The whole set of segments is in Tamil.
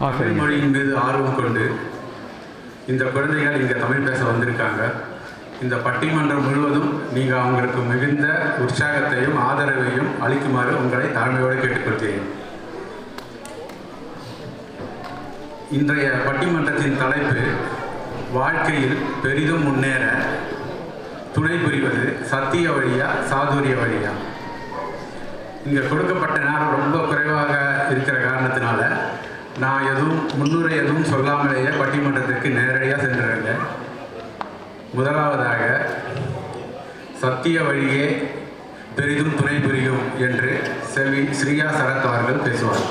தமிழ் மொழியின் மீது ஆர்வம் கொண்டு இந்த குழந்தைகள் இங்கே தமிழ் பேச வந்திருக்காங்க. இந்த பட்டிமன்றம் முழுவதும் நீங்கள் அவங்களுக்கு மிகுந்த உற்சாகத்தையும் ஆதரவையும் அளிக்குமாறு உங்களை தாழ்மையோடு கேட்டுக்கொள்கிறேன். இன்றைய பட்டிமன்றத்தின் தலைப்பு வாழ்க்கையில் பெரிதும் முன்னேற துணை புரிவது சத்திய வழியா சாதுரிய வழியா? இங்கே கொடுக்கப்பட்ட நேரம் ரொம்ப குறைவாக இருக்கிற காரணத்தினால நான் எதுவும் முன்னுரை எதுவும் சொல்லாமலேயே பட்டிமன்றத்திற்கு நேரடியாக சென்றிருந்தேன். முதலாவதாக சத்திய வழியே பெரிதும் துணை புரியும் என்று செல்வி ஸ்ரீயா சரத் அவர்கள் பேசுவார்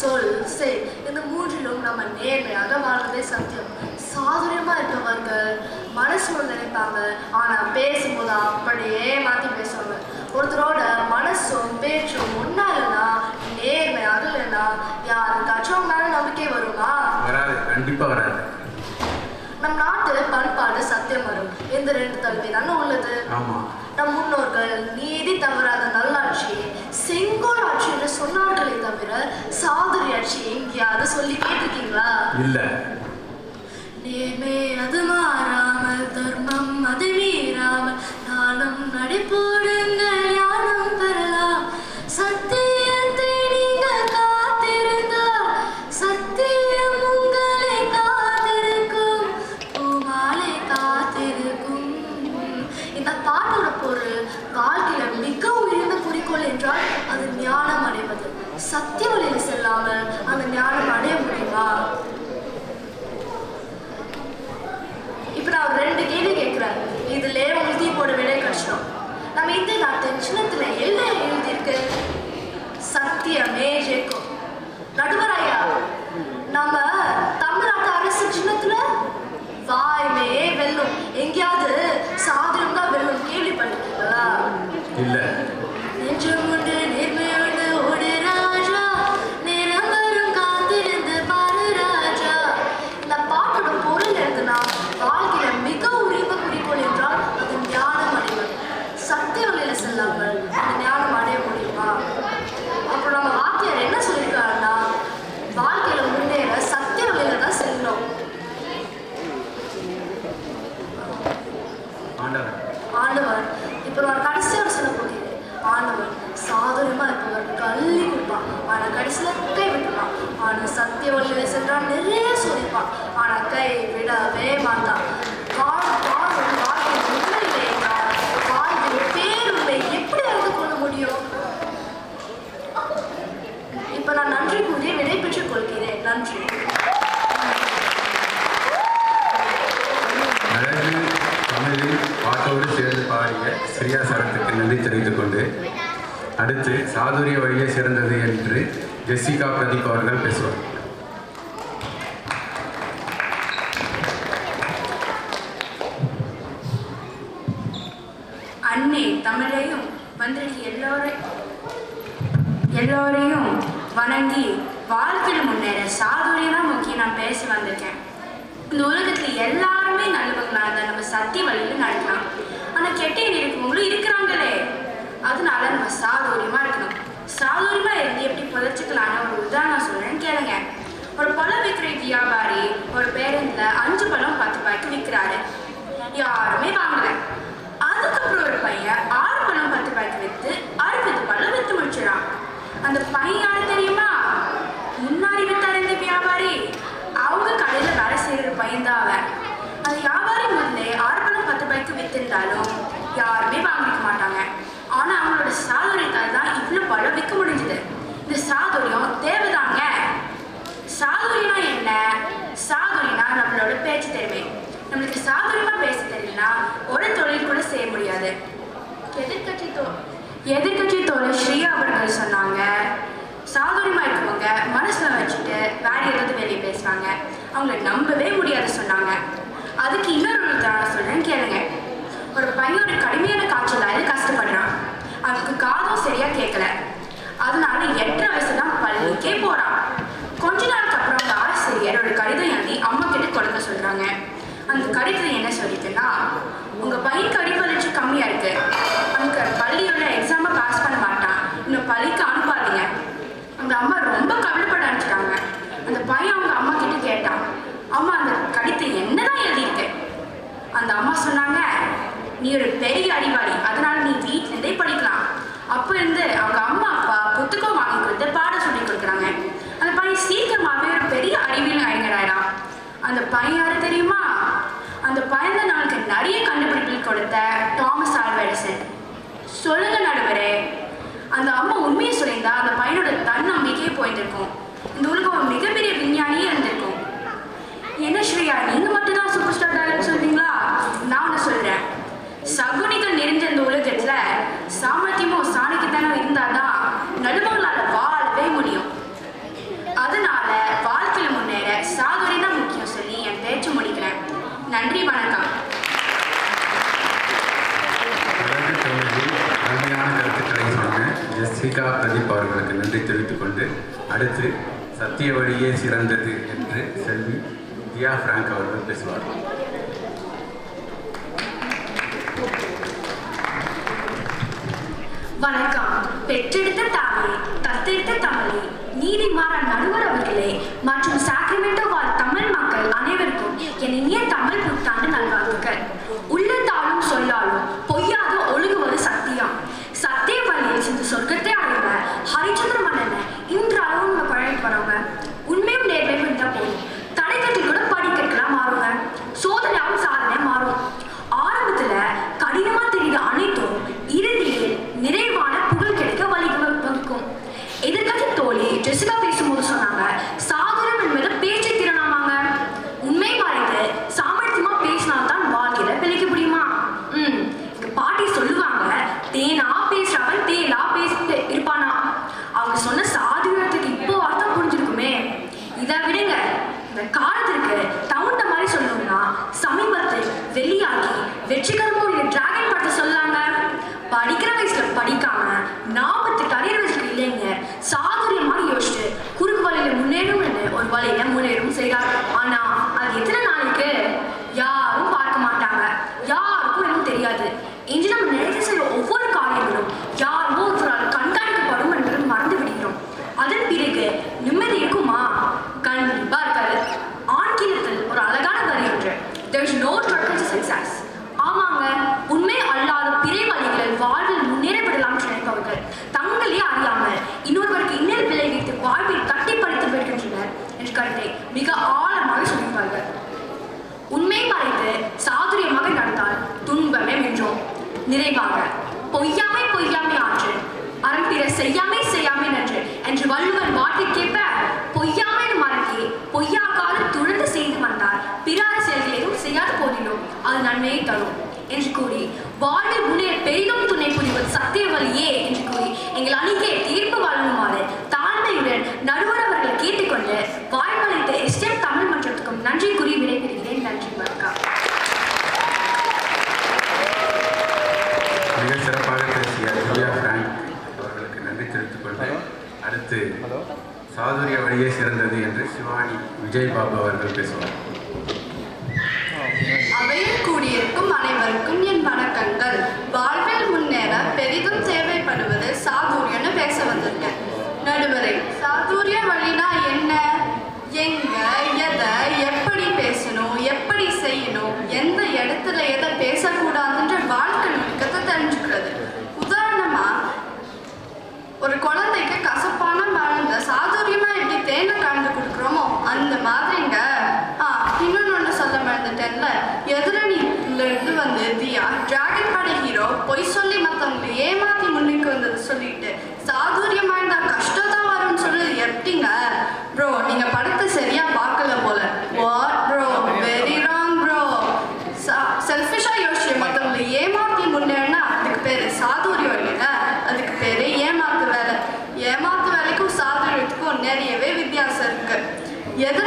சொல் செய் இந்த மூன்றிலும் நம்ம நேர்மையாக வாழ்வதே சத்தியம். சாதுரியமா இருக்கவர்கள் மனசு ஒன்று நினைப்பாங்க. ஆனா பேசும்போது அப்படியே மாத்தி பேசுவாங்க. ஒருத்தரோட மனசும் பேச்சும் ஒன்றா இல்லைன்னா நேர்மையாக இல்லைன்னா யாருக்காச்சும் மேல நம்பிக்கை வருமா? வராது கண்டிப்பாக வராது. நம் நாட்டு பண்பாடு சத்தியம் வரும். இந்த ரெண்டு தழுவி தானே சொன்னார்களே தவிர சாதுரி ஆட்சி எங்கேயாவது சொல்லி கேட்டிருக்கீங்களா? இல்லை. நேர்மை அது மாறாமல் தர்மம் அது மீறாமல் நாளும் நடிப்போடுங்கள் ஞானம் பெறலாம். சத்தியத்தை நீங்கள் காத்திருந்தால் சத்தியம் உங்களை காத்திருக்கும் பூமாலை காத்திருக்கும். இந்த பாட்டோட பொருள் வாழ்க்கையில மிக உயர்ந்த குறிக்கோள் என்றால் அது ஞானம் அடைவது. சத்திய தீபிகா பிரதீப் அவர்கள் பேசுவார். அன்னை தமிழையும் வந்திருக்கு எல்லோரையும் எல்லோரையும் வணங்கி வாழ்க்கையில் முன்னேற சாதுரியனா முக்கியம் நான் பேச வந்திருக்கேன். இந்த உலகத்துல எல்லாருமே நல்லவங்களா இருந்தா நம்ம சத்திய வழியில் நடக்கலாம். ஆனா கெட்ட இருக்கவங்களும் இருக்கிறாங்களே அதனால நம்ம சாதுரியமா இருக்கணும் சாதுரியமா இருந்து எப்படி புதைச்சிக்கலாம்னு ஒரு உதாரணம் சொல்றேன். கேளுங்க. ஒரு பழம் விற்கிற வியாபாரி ஒரு பேருந்துல அஞ்சு பழம் பத்து ரூபாய்க்கு விற்கிறாரு. யாருமே வாங்கல. அதுக்கப்புறம் ஒரு பையன் ஆறு பழம் பத்து ரூபாய்க்கு வித்து அறுபது பழம் வித்து முடிச்சிடான் அந்த பையன் யாரு தெரியுமா? முன்னாடி வித்தார் இந்த வியாபாரி. அவங்க கடையில வேலை செய்யற பையன் தான் அவன். அந்த வியாபாரி முதல்ல ஆறு பழம் பத்து ரூபாய்க்கு வித்திருந்தாலும் யாருமே வாங்க அவ்வளோ பழம் விற்க முடிஞ்சது. இந்த சாதுரியம் தேவைதாங்க. சாதுரியனா என்ன? சாதுரியனா நம்மளோட பேச்சு திறமை. நம்மளுக்கு சாதுரியமா பேச தெரியலனா ஒரு தொழில் கூட செய்ய முடியாது. எதிர்கட்சி தோ எதிர்கட்சி தோழர் ஸ்ரீயா அவர்கள் சொன்னாங்க சாதுரியமா இருக்கவங்க மனசுல வச்சுட்டு வேற ஏதாவது வெளியே பேசுறாங்க அவங்கள நம்பவே முடியாது சொன்னாங்க. அதுக்கு இன்னொரு உதாரணம் சொல்றேன் கேளுங்க. ஒரு பையன் ஒரு கடுமையான காய்ச்சலால கஷ்டப்படுறான். அவனுக்கு காதும் சரியா கேட்கல அதனால எட்டரை வயசு தான் பள்ளிக்கே போறான். கொஞ்ச நாளுக்கு அப்புறம் அந்த ஆசிரியர் ஒரு கடிதம் எழுதி அம்மா கிட்ட கொடுக்க சொல்றாங்க. அந்த கடிதம் என்ன சொல்லிட்டுன்னா உங்க பையன் அடிப்பளிச்சு கம்மியா இருக்கு. அவனுக்கு பள்ளியோட எக்ஸாமை பாஸ் பண்ண மாட்டான். இன்னும் பள்ளிக்கு அனுப்பாதீங்க. அந்த அம்மா ரொம்ப கவலைப்பட ஆரம்பிச்சிட்டாங்க. அந்த பையன் அவங்க அம்மா கிட்ட கேட்டான் அம்மா அந்த கடிதம் என்னதான் எழுதியிருக்கு? அந்த அம்மா சொன்னாங்க நீ ஒரு பெரிய அடி அதனால நீ வீட்ல இருந்தே படிக்கலாம் அப்ப இருந்து அவங்க அம்மா அப்பா புத்தகம் வாங்கி கொடுத்து பாடம் சொல்லி கொடுக்குறாங்க அந்த பையன் சீக்கிரமாவே ஒரு பெரிய அறிவியல் அறிஞராயிடான் அந்த பையன் யாரு தெரியுமா அந்த பையன் தான் நம்மளுக்கு நிறைய கண்டுபிடிப்புகள் கொடுத்த தாமஸ் ஆல்வா எடிசன் சொல்லுங்க நடுவரே அந்த அம்மா உண்மையை சொல்லியிருந்தா அந்த பையனோட தன்னம்பிக்கையே போயிருந்திருக்கும் இந்த உலகம் ஒரு மிகப்பெரிய விஞ்ஞானியே இருந்திருக்கும் என்ன ஸ்ரீயா நீங்க மட்டும் தான் சூப்பர் ஸ்டார் டைலாக் சொல்றீங்களா நான் ஒன்று சொல்றேன் சகுனிகள் நிறைஞ்ச இந்த உலகத்துல சாமர்த்தியமும் சாணக்கியத்தனம் இருந்தாதான் நடுவங்களால வாழவே முடியும் அதனால வாழ்க்கையில முன்னேற சாதுரி தான் முக்கியம் சொல்லி என் பேச்சு முடிக்கிறேன் நன்றி வணக்கம் அழகு தோழி அருமையான கருத்துக்களை சொன்ன ஜெசிகா பிரதீப் அவர்களுக்கு நன்றி தெரிவித்துக் கொண்டு அடுத்து சத்திய வழியே சிறந்தது என்று செல்வி தியா பிராங்க் அவர்கள் பேசுவார். வணக்கம். பெற்றெடுத்த தாயே தத்தெடுத்த தமிழே நீதிமாற நடுவர் அவர்களே மற்றும் நிறைவாக. பொய்யாமை பொய்யாமை ஆற்று. அறம் பிற செய்யாமை செய்யாமை நன்று. என்று வள்ளுவன் வாட்டிற்கேற்ப பொய்யாமை மறக்கி பொய்யாக்காது துழந்து செய்து வந்தார் பிறார செயல்களையும் எதுவும் செய்யாத போதிலும் அது நன்மையை தரும் என்று கூறி வாழ்வில் முன்னேற பெரிதும் துணை புரிவது சத்திய வழியே என்று கூறி எங்கள் அணிக்கே தீர்ப்பு வழங்குமாறு தாழ்மையுடன் நடுவர் அவர்களை கேட்டுக்கொண்டு வாய்ப்பளித்த எஸ்டேட் தமிழ் மன்றத்துக்கும் நன்றி கூறி விடைபெறுகிறேன் நன்றி வணக்கம் மிக சிறப்பாக பேசிய திவ்யா பிராங்க் அவர்களுக்கு நன்றி தெரிவித்துக் கொண்டு அடுத்து சாதுரிய வழியே சிறந்தது என்று சிவானி விஜய் பாபு அவர்கள் பேசுவார். பொய் சொல்லி மற்றவங்களை ஏமாத்தி முன்னுக்கு வந்தது சொல்லிட்டு சாதுரியமா இருந்தா கஷ்டத்தான் வரும்னு சொல்றது எப்படிங்க? ப்ரோ நீங்க படத்தை சரியா பார்க்கல போல. What bro very wrong bro செல்ஃபிஷா யோசிச்சு மற்றவங்களை ஏமாத்தி முன்னேன்னா அதுக்கு பேரு சாதுரியம் இல்லைங்க. அதுக்கு பேரு ஏமாத்து வேலை. ஏமாத்து வேலைக்கும் சாதுரியத்துக்கும் நிறையவே வித்தியாசம் இருக்கு. எதிர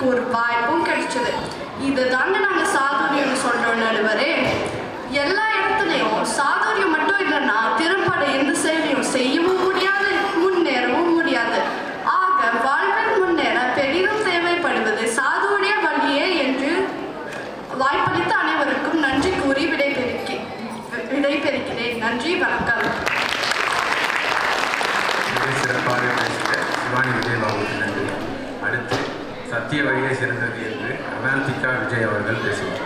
எங்களுக்கு ஒரு வாய்ப்பும் கிடைச்சது. இதை தாங்க நாங்கள் சாது சத்திய வழியே சிறந்தது என்று அனாந்திகா விஜய் அவர்கள் பேசுவார்.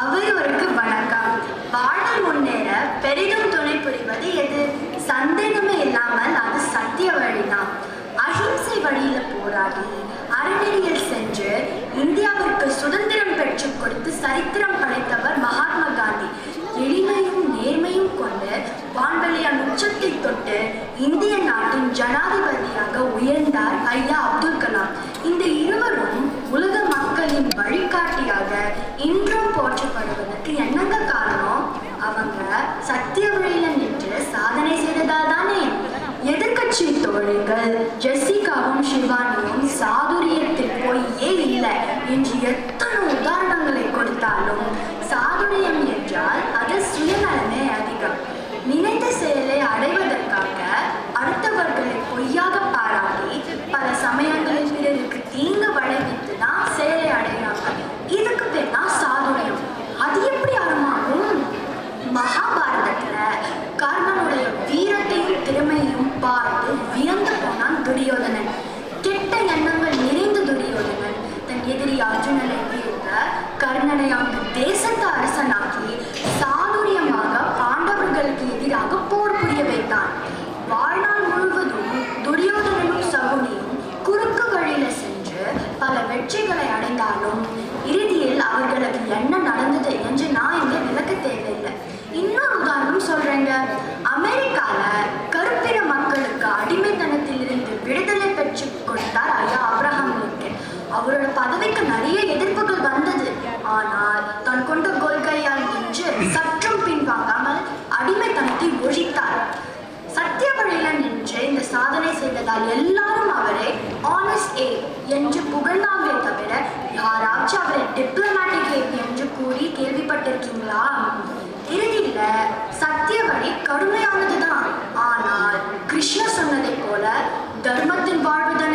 அவர்களுக்கு வணக்கம். வாழ்வில் முன்னேற பெரிதும்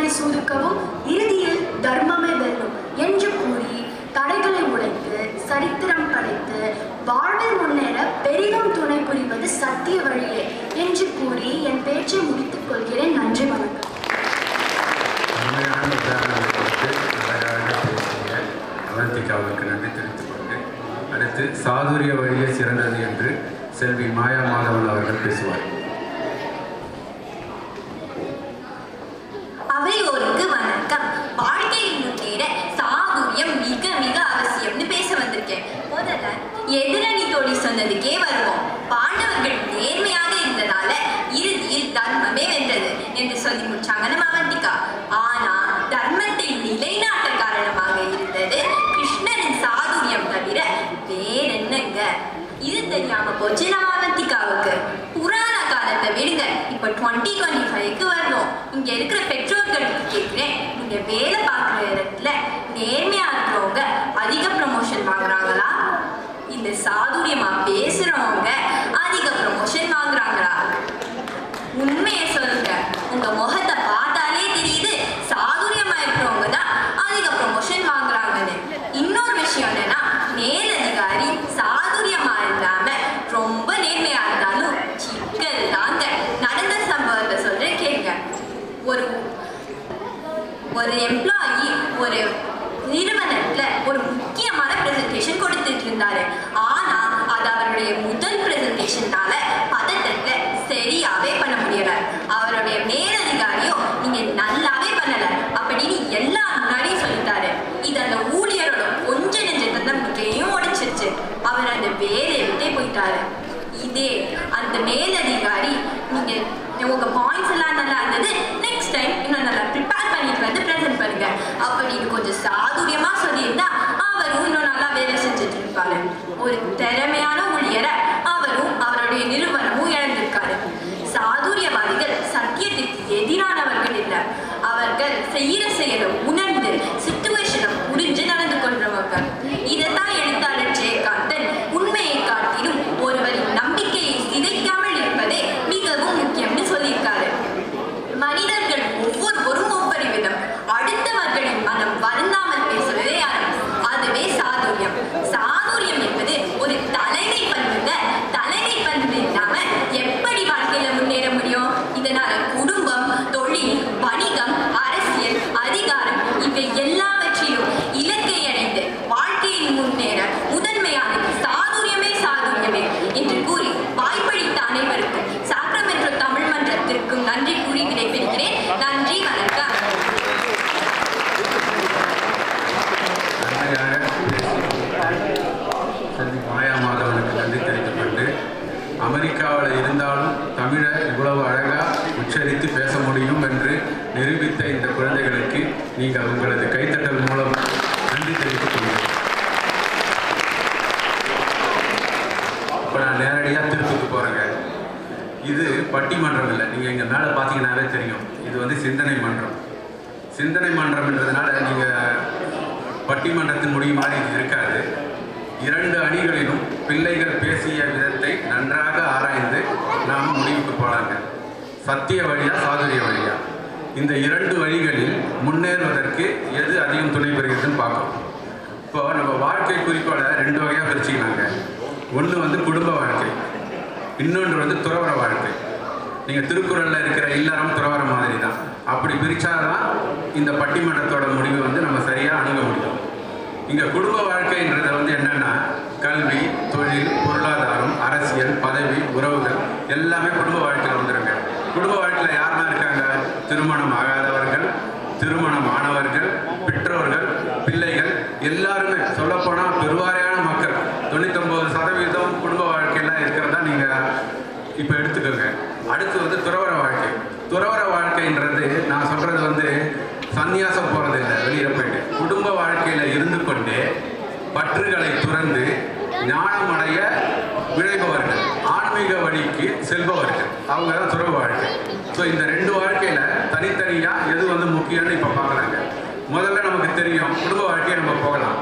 தடைகளை சூதுக்கவும் இறுதியில் தர்மமே வெல்லும் என்று கூறி தடைகளை உடைத்து சரித்திரம் படைத்து வாழ்வில் முன்னேற பெரிதும் துணை புரிவது சத்திய வழியே என்று கூறி என் பேச்சை முடித்துக் கொள்கிறேன். நன்றி வணக்கம். அவருக்கு நன்றி தெரிவித்துக் கொண்டு அடுத்து சாதுரிய வழியே சிறந்தது என்று செல்வி மாயா மாதவன் அவர்கள் பேசுவார். இங்க வேலை பார்க்குற இடத்துல நேர்மையா இருக்கிறவங்க அதிக ப்ரமோஷன் வாங்குறாங்களா? இல்ல சாதுரியமா பேசுறவங்க அதிக ப்ரமோஷன் வாங்குறாங்களா? உண்மையை சொல்ல பட்டி பட்டிமன்றம் இல்லை. நீங்கள் இங்கே மேலே பார்த்தீங்கன்னாவே தெரியும். இது வந்து சிந்தனை மன்றம். சிந்தனை மன்றம்ன்றதுனால நீங்கள் பட்டிமன்றத்தின் முடிவு மாதிரி இது இருக்காது. இரண்டு அணிகளிலும் பிள்ளைகள் பேசிய விதத்தை நன்றாக ஆராய்ந்து நாம் முடிவுக்கு போகலாங்க சத்திய வழியா சாதுரிய வழியா. இந்த இரண்டு வழிகளில் முன்னேறுவதற்கு எது அதிகம் துணை பெறுகிறதுன்னு பார்க்கணும். இப்போ நம்ம வாழ்க்கை குறிக்கோளை ரெண்டு வகையாக பிரிச்சுக்கலாங்க. ஒன்று வந்து குடும்ப வாழ்க்கை. இன்னொன்று வந்து துறவர வாழ்க்கை. நீங்கள் திருக்குறளில் இருக்கிற இல்லறம் துறவர மாதிரி தான் அப்படி பிரித்தாதான் இந்த பட்டிமன்றத்தோட முடிவு வந்து நம்ம சரியாக அணுக முடியும். இங்கே குடும்ப வாழ்க்கைன்றது வந்து என்னென்னா கல்வி தொழில் பொருளாதாரம் அரசியல் பதவி உறவுகள் எல்லாமே குடும்ப வாழ்க்கையில் வந்துருங்க. குடும்ப வாழ்க்கையில் யாரெல்லாம் இருக்காங்க? திருமணம் ஆகாதவர்கள் திருமணம் ஆனவர்கள் பெற்றோர்கள் பிள்ளைகள் எல்லாருமே சொல்லப்போனால் பெருவாரி மக்கள் தொண்ணூத்தொம்பது சதவீதம் குடும்ப வாழ்க்கையில் இருக்கிறதா நீங்கள் இப்போ எடுத்துக்கோங்க அடுத்து வந்து துறவர வாழ்க்கை. துறவர வாழ்க்கைன்றது நான் சொல்கிறது வந்து சந்நியாசம் போகிறது இல்லை வெளியில் போயிட்டு. குடும்ப வாழ்க்கையில் இருந்து கொண்டு பற்றுகளை துறந்து ஞானமடைய விழைபவர்கள் ஆன்மீக வழிக்கு செல்பவர்கள். அவங்க தான் துறவு வாழ்க்கை. ஸோ இந்த ரெண்டு வாழ்க்கையில் தனித்தனியாக எது வந்து முக்கியம்னு இப்போ பார்க்குறாங்க. முதல்ல நமக்கு தெரியும் குடும்ப வாழ்க்கையை நம்ம போகலாம்.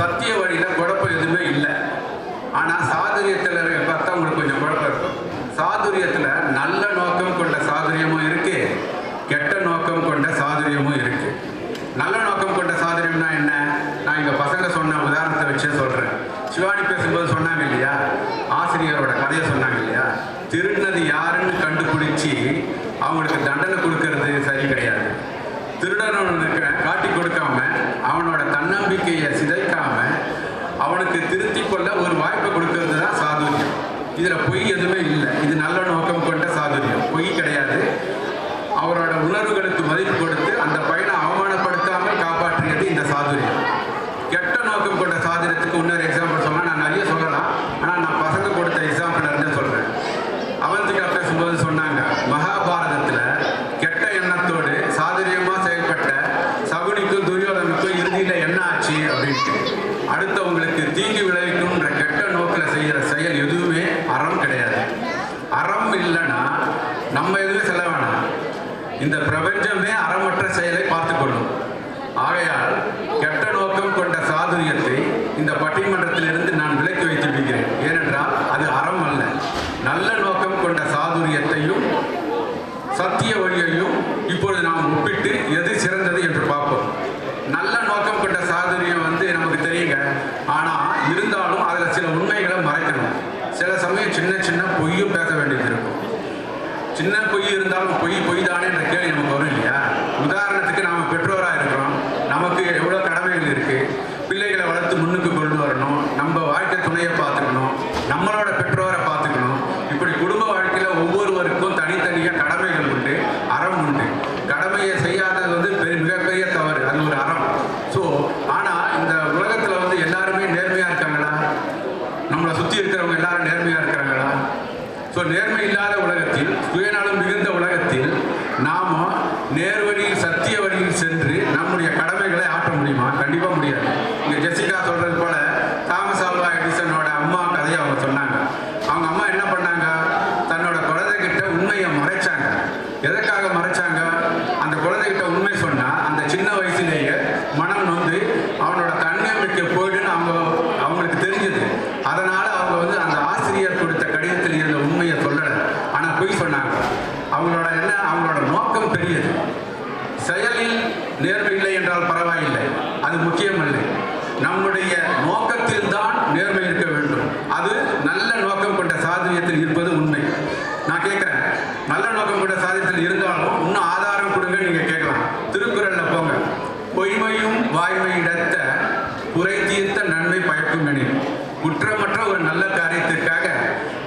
சத்திய வழியில் குழப்பம் எதுவுமே இல்லை. ஆனால் சாதுரியத்தில் பார்த்தா உங்களுக்கு கொஞ்சம் குழப்பம் இருக்கும். சாதுரியத்தில் நல்ல நோக்கம் கொண்ட சாதுரியமும் இருக்கு கெட்ட நோக்கம் கொண்ட சாதுரியமும் இருக்கு. நல்ல நோக்கம் கொண்ட சாதுரியம்னா என்ன? நான் இங்க பசங்க சொன்ன உதாரணத்தை வச்சே சொல்றேன். சிவானி பேசும்போது சொன்னாங்க இல்லையா? ஆசிரியரோட கதையை சொன்னாங்க இல்லையா? திருடினது யாருன்னு கண்டுபிடிச்சி அவங்களுக்கு தண்டனை கொடுக்கறது சரி கிடையாது. திருடனவனுக்கு காட்டி கொடுக்காம அவனோட தன்னம்பிக்கையை சிதைக்காம அவனுக்கு திருத்திக் கொள்ள ஒரு வாய்ப்பை கொடுக்கறது தான் சாதுரியம். இதுல பொய் எதுவுமே இல்லை. இது நல்ல நோக்கம் கொண்ட சாதுரியம். பொய் கிடையாது. அவரோட உணர்வுகளுக்கு மதிப்பு கொடுத்து அந்த பையனை அவமானப்படுத்தாமல் காப்பாற்றியது இந்த சாதுரியம் கெட்ட நோக்கம் கொண்ட சாதுரியத்துக்கு இன்னொரு எக்ஸாம்பிள் சொன்னா நான் நிறைய சொல்லலாம் ஆனால் நான் பசங்க கொடுத்த எக்ஸாம்பிள் இருந்தே சொல்றேன் அவந்திகா பேசும்போது சொன்னாங்க மகாபாரதத்துல கெட்ட எண்ணத்தோடு சாதுரியமா செயல்பட்ட சகுனிக்கும் துரியோதனுக்கும் இறுதியில என்ன ஆச்சு அப்படின்ட்டு அடுத்தவங்களுக்கு தீங்கு விளைவிக்கும்ன்ற கெட்ட நோக்கில் செய்யற செயல் எதுவுமே அறம் கிடையாது அறம் இல்லைன்னா நம்ம எதுவுமே செல்ல வேணாம் இந்த பிரபஞ்சமே அறமற்ற செயலை பார்த்து கொள்ளும் ஆகையால் கெட்ட நோக்கம் கொண்ட சாதுரியத்தை இந்த பட்டிமன்றத்திலிருந்து நான் விலக்கி வைத்து விடுகிறேன் ஏனென்றால் அது அறம் அல்ல நல்ல நோக்கம் கொண்ட சாதுரியத்தையும் சத்திய வழியையும் இப்பொழுது நாம் ஒப்பிட்டு எது சிறந்தது என்று பார்ப்போம் நல்ல நோக்கம் கொண்ட சாதுரியம் வந்து நமக்கு தெரியுங்க ஆனால் இருந்தாலும் அதில் சில உண்மைகளை மறைக்கணும் சில சமயம் சின்ன சின்ன பொய்யும் பேச வேண்டியது இருக்கும். சின்ன பொய் இருந்தாலும் பொய் பொய் தானே என்ற கேள்வி நமக்கு வரும் இல்லையா? உதாரணம் நாம பெற்றோராக இருக்கிறோம் நமக்கு எவ்வளோ கடமைகள் இருக்கு பிள்ளைகளை வளர்த்து முன்னுக்கு கொண்டு வரணும் நம்ம வாழ்க்கை துணையை பார்த்துக்கணும் நம்மளோட பெற்றோரை பார்த்துக்கணும் இப்படி குடும்ப வாழ்க்கையில் ஒவ்வொருவருக்கும் தனித்தனியாக கடமைகள் உண்டு அறம் உண்டு கடமையை செய்யாதது வந்து பெரிய மிகப்பெரிய தவறு அது ஒரு அறம் ஸோ ஆனால் இந்த உலகத்தில் வந்து எல்லாருமே நேர்மையாக இருக்காங்களா நம்மளை சுற்றி இருக்கிறவங்க எல்லாரும் நேர்மையாக இருக்கிறாங்களா ஸோ நேர்மை இல்லாத உலகத்தில் சுயநலம் மிகுந்த உலகத்தில் நாம நேர்வழியில் சத்திய வழியில் சென்று நம்முடைய கடமைகளை ஆற்ற முடியுமா கண்டிப்பா முடியாது இங்க ஜெசிகா சொல்றது போல தாமஸ் ஆல்வா எடிசனோட அம்மா கதையை அவங்க சொன்னாங்க. அவங்க அம்மா என்ன பண்ணாங்க?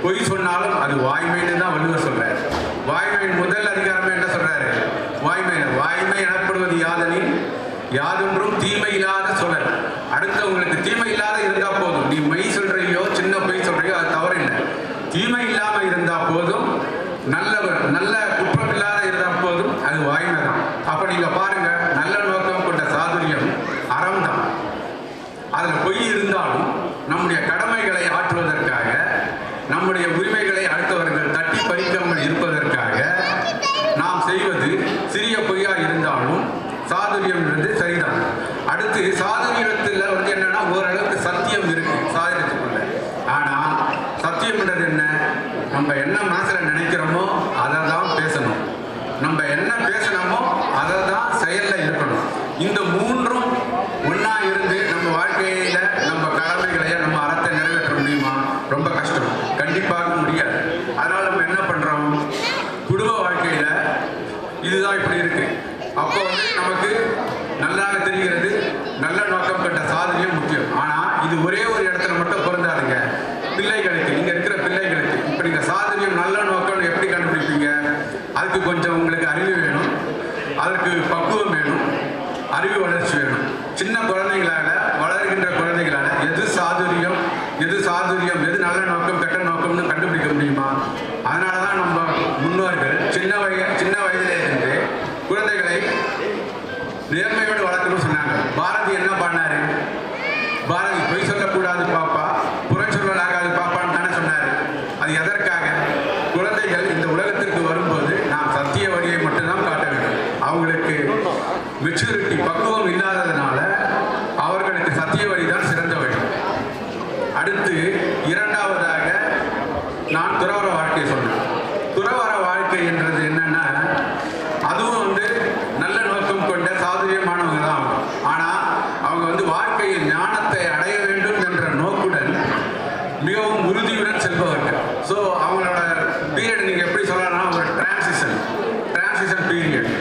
பொய் சொன்னாலும் அது வாய்மைன்னு தான் வள்ளுவர் சொல்றாரு. வாய்மை முதல் அதிகாரமே என்ன சொல்றாரு? வாய்மை வாய்மை எனப்படுவது யாதனின் யாதொன்றும் தீமை இல்லாத சொல்லல் அடுத்தவங்களுக்கு தீமை இல்லாத இருந்தா போதும். நீ மெய் சொல்றையோ சின்ன பொய் சொல்றையோ அது தவறு என்ன தீமை நம்ம என்ன மனசில் நினைக்கிறோமோ அதை தான் பேசணும். நம்ம என்ன பேசணுமோ அதை தான் செயலில் இருக்கணும் இந்த மூன்றும் ஒன்றா இருந்து நம்ம வாழ்க்கையில் நம்ம கடமைகளை நம்ம அறத்தை நிறைவேற்ற முடியுமா? ரொம்ப கஷ்டம். கண்டிப்பாக முடியாது. அதனால் நம்ம என்ன பண்ணுறோம் குடும்ப வாழ்க்கையில் இதுதான் இப்படி இருக்குது Leerme செய்யுங்கள்